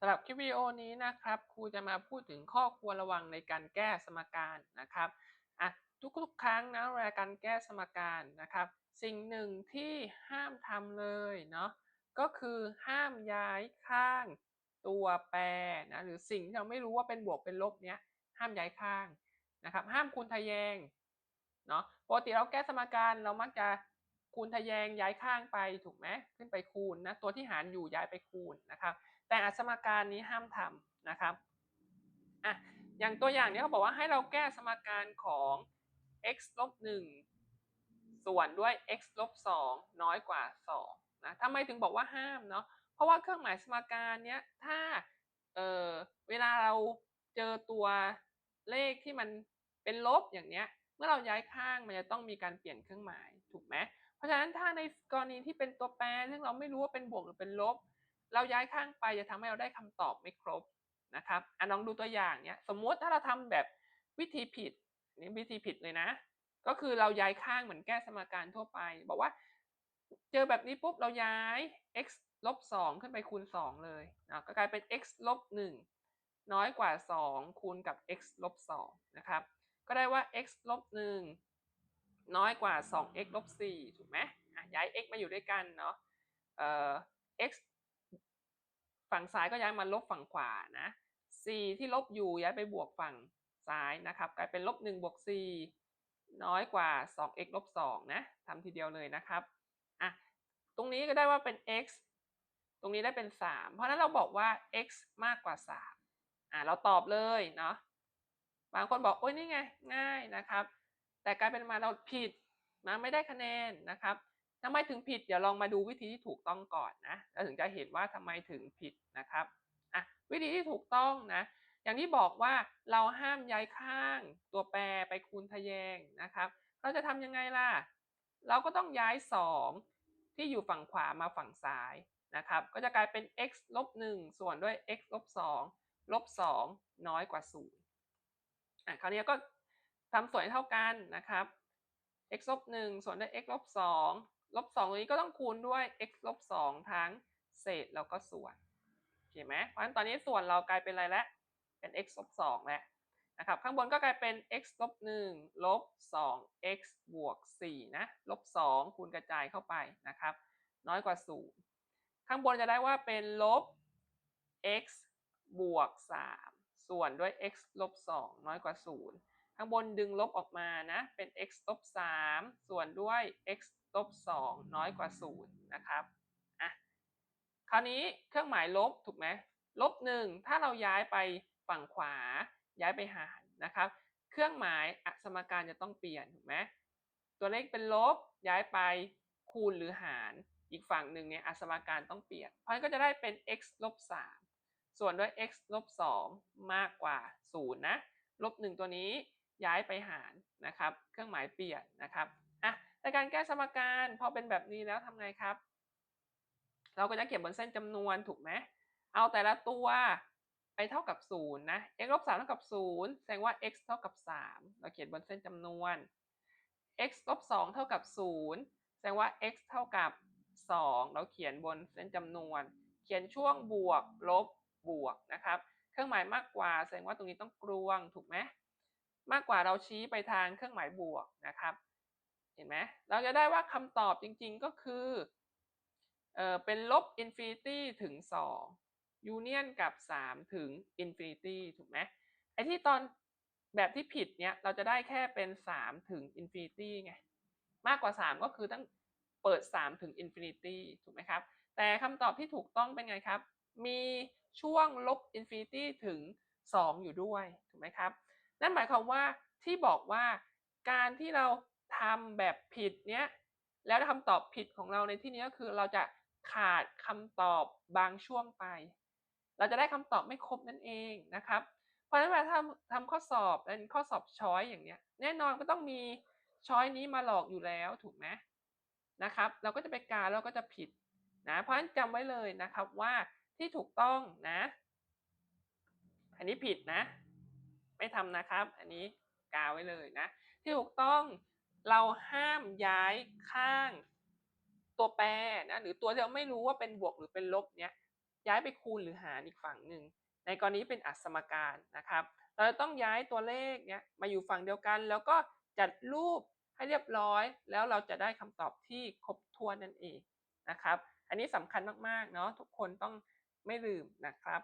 สำหรับคลิปวิดีโอนี้นะครับครูจะมาพูดถึงข้อควรระวังในการแก้สมการนะครับอะทุกๆครั้งนะเวลาการแก้สมการนะครับ สิ่งหนึ่งที่ห้ามทำเลยเนาะก็คือห้ามย้ายข้างตัวแปรนะหรือสิ่งที่เราไม่รู้ว่าเป็นบวกเป็นลบเนี้ยห้ามย้ายข้างนะครับ ห้ามคูณทะแยงเนาะปกติเราแก้สมการเรามักจะ คูณทะแยงย้ายข้างไปถูกไหมขึ้นไปคูณนะตัวที่หารอยู่ย้ายไปคูณนะครับแต่อสมการนี้ห้ามทำนะครับอะอย่างตัวอย่างนี้เขาบอกว่าให้เราแก้สมการของ x ลบ1ส่วนด้วย x ลบ2น้อยกว่า2นะทำไมถึงบอกว่าห้ามเนาะเพราะว่าเครื่องหมายสมการเนี้ยถ้าเออเวลาเราเจอตัวเลขที่มันเป็นลบอย่างเนี้ยเมื่อเราย้ายข้างมันจะต้องมีการเปลี่ยนเครื่องหมายถูกไหม เพราะฉะนั้นถ้าในกรณีที่เป็นตัวแปร ซึ่งเราไม่รู้ว่าเป็นบวกหรือเป็นลบ เราย้ายข้างไปจะทำให้เราได้คำตอบไม่ครบนะครับอะลองดูตัวอย่างเนี้ยสมมุติถ้าเราทำแบบวิธีผิดนี่วิธีผิดเลยนะ ก็คือเราย้ายข้างเหมือนแก้สมการทั่วไป บอกว่าเจอแบบนี้ปุ๊บเราย้าย x ลบ2ขึ้นไปคูณ 2 เลยนะก็กลายเป็น x ลบ1น้อยกว่า 2 คูณกับ x ลบ2นะครับ ก็ได้ว่า x ลบ1 น้อยกว่า 2x ลบ4ถูกไหมย้าย x มาอยู่ด้วยกันเนาะเอ่อ x ฝั่งซ้ายก็ย้ายมาลบฝั่งขวานะ 4 ที่ลบอยู่ย้ายไปบวกฝั่งซ้ายนะครับกลายเป็นลบ1บวก4น้อยกว่า 2x ลบ2นะทำทีเดียวเลยนะครับอะตรงนี้ก็ได้ว่าเป็น x ตรงนี้ได้เป็น 3 เพราะนั้นเราบอกว่า x มากกว่า 3อะเราตอบเลยเนาะบางคนบอกโอ้ยนี่ไง ง่ายนะครับ แต่กลายเป็นมาเราผิดนะไม่ได้คะแนนนะครับทำไมถึงผิดเดี๋ยวลองมาดูวิธีที่ถูกต้องก่อนนะแล้วถึงจะเห็นว่าทำไมถึงผิดนะครับอะวิธีที่ถูกต้องนะอย่างที่บอกว่าเราห้ามย้ายข้างตัวแปรไปคูณทะแยงนะครับ เราจะทำยังไงล่ะ เราก็ต้องย้าย 2 ที่อยู่ฝั่งขวามาฝั่งซ้ายนะครับ ก็จะกลายเป็น x ลบ1ส่วนด้วย x ลบ2ลบ2น้อยกว่า0อะคราวนี้ก็ ทำส่วนเท่ากันนะครับ x ลบ1ส่วนด้วย x ลบ2ลบ2ตรงนี้ก็ต้องคูณด้วย x ลบ2ทั้งเศษแล้วก็ส่วนโอเคไหมเพราะฉะนั้นตอนนี้ส่วนเรากลายเป็นอะไรแล้วเป็น x ลบ2แล้วนะครับข้างบนก็กลายเป็น x ลบ1ลบ 2x บวก4นะลบ2คูณกระจายเข้าไปนะครับ น้อยกว่า0ข้างบนจะได้ว่าเป็นลบ x บวก3ส่วนด้วย x ลบ2น้อยกว่า0 ข้างบนดึงลบออกมานะ เป็น x ลบ3ส่วนด้วย x ลบ2น้อยกว่า 0 นะครับอะคราวนี้เครื่องหมายลบถูกไหมลบ 1 ถ้าเราย้ายไปฝั่งขวา ย้ายไปหารนะครับ เครื่องหมายอสมการจะต้องเปลี่ยนถูกไหมตัวเลขเป็นลบย้ายไปคูณหรือหาร อีกฝั่งหนึ่งเนี่ยอสมการต้องเปลี่ยน เพราะฉะนั้นก็จะได้เป็น x ลบ3ส่วนด้วย x ลบ2มากกว่า 0 นะ ลบ 1 ตัวนี้ ย้ายไปหารนะครับ เครื่องหมายเปลี่ยนนะครับอะในการแก้สมการพอเป็นแบบนี้แล้วทำไงครับ เราก็จะเขียนบนเส้นจำนวนถูกไหมเอาแต่ละตัวไปเท่ากับ0นะ x ลบ3เท่ากับ0แสดงว่า x เท่ากับ 3 เราเขียนบนเส้นจำนวน x ลบ2เท่ากับ0แสดงว่า x เท่ากับ 2 เราเขียนบนเส้นจำนวน เขียนช่วงบวกลบบวกนะครับ เครื่องหมายมากกว่าแสดงว่าตรงนี้ต้องกลวงถูกไหม มากกว่าเราชี้ไปทางเครื่องหมายบวกนะครับ เห็นไหมเราจะได้ว่าคำตอบจริงๆก็คือเออเป็นลบอินฟินิตี้ถึง2ยูเนียนกับ 3 ถึงอินฟินิตี้ถูกไหมไอที่ตอนแบบที่ผิดเนี้ยเราจะได้แค่เป็น 3 ถึงอินฟินิตี้ไงมากกว่า 3 ก็คือต้องเปิด 3 ถึงอินฟินิตี้ถูกไหมครับ แต่คำตอบที่ถูกต้องเป็นไงครับ มีช่วงลบอินฟินิตี้ถึง 2 อยู่ด้วยถูกไหมครับ นั่นหมายความว่าที่บอกว่าการที่เราทำแบบผิดเนี้ยแล้วคำตอบผิดของเราในที่นี้ก็คือเราจะขาดคำตอบบางช่วงไป เราจะได้คำตอบไม่ครบนั่นเองนะครับ เพราะฉะนั้นเวลาทำทำข้อสอบเป็นข้อสอบช้อยอย่างเนี้ยแน่นอนก็ต้องมีช้อยนี้มาหลอกอยู่แล้วถูกไหมนะครับ เราก็จะไปกาเราก็จะผิดนะเพราะฉะนั้นจำไว้เลยนะครับว่าที่ถูกต้องนะ อันนี้ผิดนะ ไม่ทำนะครับ อันนี้กาไว้เลยนะ ที่ถูกต้องเราห้ามย้ายข้างตัวแปรนะหรือตัวที่เราไม่รู้ว่าเป็นบวกหรือเป็นลบเนี้ยย้ายไปคูณหรือหารอีกฝั่งหนึ่งในกรณีเป็นอัศมการนะครับ เราจะต้องย้ายตัวเลขเนี้ยมาอยู่ฝั่งเดียวกัน แล้วก็จัดรูปให้เรียบร้อย แล้วเราจะได้คำตอบที่ครบถ้วนนั่นเองนะครับ อันนี้สำคัญมากๆเนาะทุกคนต้องไม่ลืมนะครับ